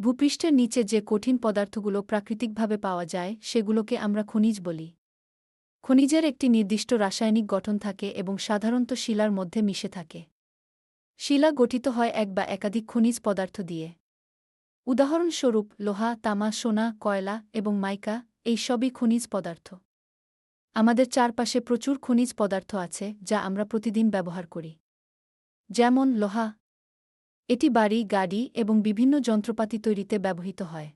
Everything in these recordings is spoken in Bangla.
ভূপৃষ্ঠের নিচে যে কঠিন পদার্থগুলো প্রাকৃতিকভাবে পাওয়া যায়, সেগুলোকে আমরা খনিজ বলি। খনিজের একটি নির্দিষ্ট রাসায়নিক গঠন থাকে এবং সাধারণত শিলার মধ্যে মিশে থাকে। শিলা গঠিত হয় এক বা একাধিক খনিজ পদার্থ দিয়ে। উদাহরণস্বরূপ, লোহা, তামা, সোনা, কয়লা এবং মাইকা, এই সবই খনিজ পদার্থ। আমাদের চারপাশে প্রচুর খনিজ পদার্থ আছে, যা আমরা প্রতিদিন ব্যবহার করি। যেমন, লোহা এটি বাড়ি, গাড়ি এবং বিভিন্ন যন্ত্রপাতি তৈরিতে ব্যবহৃত হয়।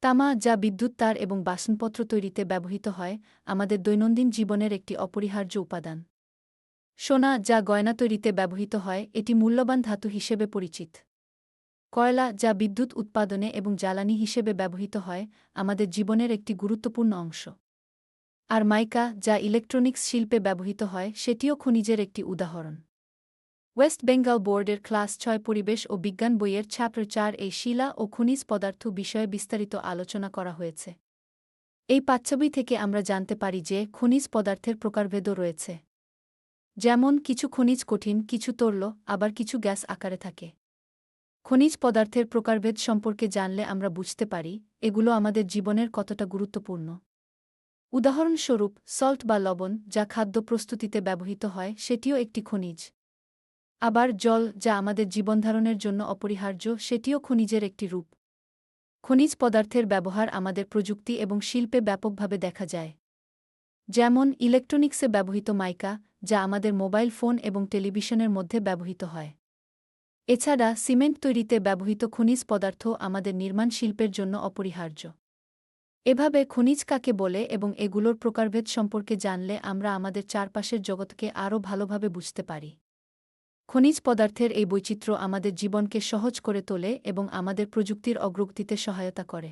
তামা, যা বিদ্যুৎ, তার এবং বাসনপত্র তৈরিতে ব্যবহৃত হয়, আমাদের দৈনন্দিন জীবনের একটি অপরিহার্য উপাদান। সোনা, যা গয়না তৈরিতে ব্যবহৃত হয়, এটি মূল্যবান ধাতু হিসেবে পরিচিত। কয়লা, যা বিদ্যুৎ উৎপাদনে এবং জ্বালানি হিসেবে ব্যবহৃত হয়, আমাদের জীবনের একটি গুরুত্বপূর্ণ অংশ। আর মাইকা, যা ইলেকট্রনিক্স শিল্পে ব্যবহৃত হয়, সেটিও খনিজের একটি উদাহরণ। ওয়েস্ট বেঙ্গল বোর্ডের ক্লাস ছয় পরিবেশ ও বিজ্ঞান বইয়ের ছাত্র চার এই শিলা ও খনিজ পদার্থ বিষয়ে বিস্তারিত আলোচনা করা হয়েছে। এই পাচ্ছবি থেকে আমরা জানতে পারি যে খনিজ পদার্থের প্রকারভেদও রয়েছে। যেমন, কিছু খনিজ কঠিন, কিছু তরল, আবার কিছু গ্যাস আকারে থাকে। খনিজ পদার্থের প্রকারভেদ সম্পর্কে জানলে আমরা বুঝতে পারি, এগুলো আমাদের জীবনের কতটা গুরুত্বপূর্ণ। উদাহরণস্বরূপ সল্ট বা লবণ, যা খাদ্য প্রস্তুতিতে ব্যবহৃত হয়, সেটিও একটি খনিজ। আবার জল যা আমাদের জীবনধারণের জন্য অপরিহার্য, সেটিও খনিজের একটি রূপ। খনিজ পদার্থের ব্যবহার আমাদের প্রযুক্তি এবং শিল্পে ব্যাপকভাবে দেখা যায়। যেমন ইলেকট্রনিক্সে ব্যবহৃত মাইকা, যা আমাদের মোবাইল ফোন এবং টেলিভিশনের মধ্যে ব্যবহৃত হয়। এছাড়া সিমেন্ট তৈরিতে ব্যবহৃত খনিজ পদার্থ আমাদের নির্মাণ শিল্পের জন্য অপরিহার্য। এভাবে খনিজ কাকে বলে এবং এগুলোর প্রকারভেদ সম্পর্কে জানলে আমরা আমাদের চারপাশের জগৎকে আরও ভালোভাবে বুঝতে পারি। খনিজ পদার্থের এই বৈচিত্র্য আমাদের জীবনকে সহজ করে তোলে এবং আমাদের প্রযুক্তির অগ্রগতিতে সহায়তা করে।